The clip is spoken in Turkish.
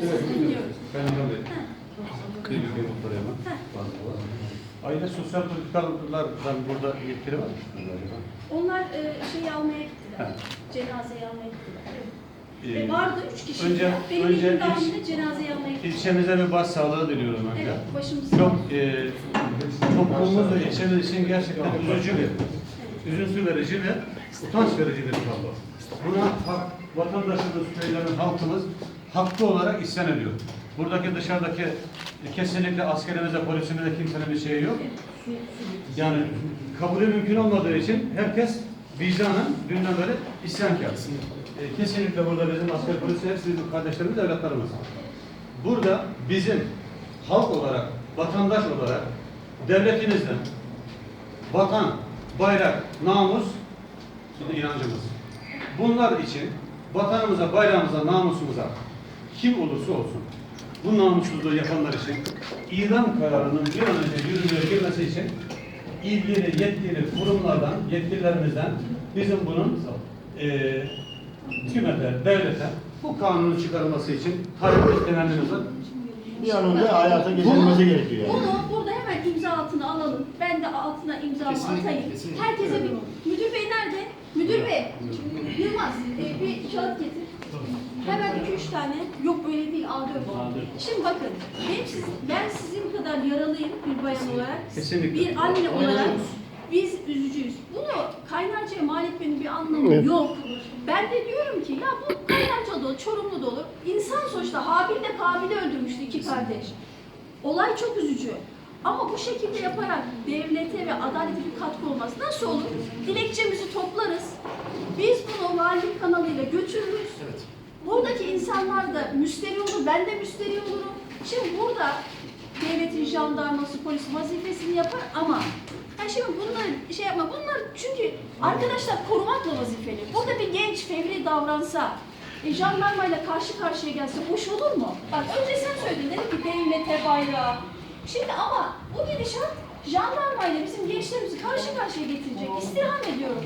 Dinliyoruz. Ben hemen. Aile sosyal politikalardan burada yetkili var mı? acaba? Onlar e, şeyi almaya gittiler. Ha. Cenazeyi almaya gittiler. Ee, Ve vardı üç kişi. önce- Benim önce ilk ilk- dahilinde cenazeyi almaya gittiler. İlçemize bir baş sağlığı diliyorum önce. Evet, başımız sağ Çok e, toplumumuz ve ilçemiz için gerçekten üzücü bir, üzüntü verici ve utanç verici bir tablo. Buna hak, vatandaşımız, köylerin, halkımız haklı olarak isyan ediyor. Buradaki dışarıdaki kesinlikle askerimize, polisimize kimsenin bir şeyi yok. Yani kabulü mümkün olmadığı için herkes vicdanen dünden beri isyankar. E, kesinlikle burada bizim asker polisi hepsi bizim kardeşlerimiz, evlatlarımız. Burada bizim halk olarak, vatandaş olarak devletimizden vatan, bayrak, namus inancımız. Bunlar için vatanımıza, bayrağımıza, namusumuza kim olursa olsun bu namussuzluğu yapanlar için idam kararının bir an önce yürürlüğe girmesi için ilgili yetkili kurumlardan, yetkililerimizden bizim bunun eee hükümete, devlete bu kanunun çıkarılması için talep temennimiz var. Bir an önce hayata geçirilmesi gerekiyor yani. Bunu burada hemen imza altına alalım. Ben de altına imzamı atayım. Herkese bir... Müdür bey nerede? Müdür bey. Yılmaz e, bir kağıt getir. Hemen iki üç tane. Yok böyle değil A4. Şimdi bakın. Benim siz, ben sizin kadar yaralıyım bir bayan olarak. Kesinlikle. Bir anne olarak biz üzücüyüz. Bunu kaynarcaya mal etmenin bir anlamı Evet. yok. Ben de diyorum ki ya bu kaynarca da olur, çorumlu da olur. İnsan sonuçta Habil de Kabil'i öldürmüştü iki kardeş. Olay çok üzücü. Ama bu şekilde yaparak devlete ve adalete bir katkı olmaz. Nasıl olur? Dilekçemizi toplarız. Valilik kanalıyla götürürüz. Buradaki insanlar da müsteri olur, ben de müsteri olurum. Şimdi burada devletin jandarması, polis vazifesini yapar ama ha şimdi bunlar şey yapma, bunlar çünkü arkadaşlar korumakla vazifeli. Burada bir genç fevri davransa, e, jandarmayla karşı karşıya gelse hoş olur mu? Bak önce sen söyledin, dedin ki devlete bayrağı. Şimdi ama bu gidişat jandarmayla bizim gençlerimizi karşı karşıya getirecek. İstirham ediyorum.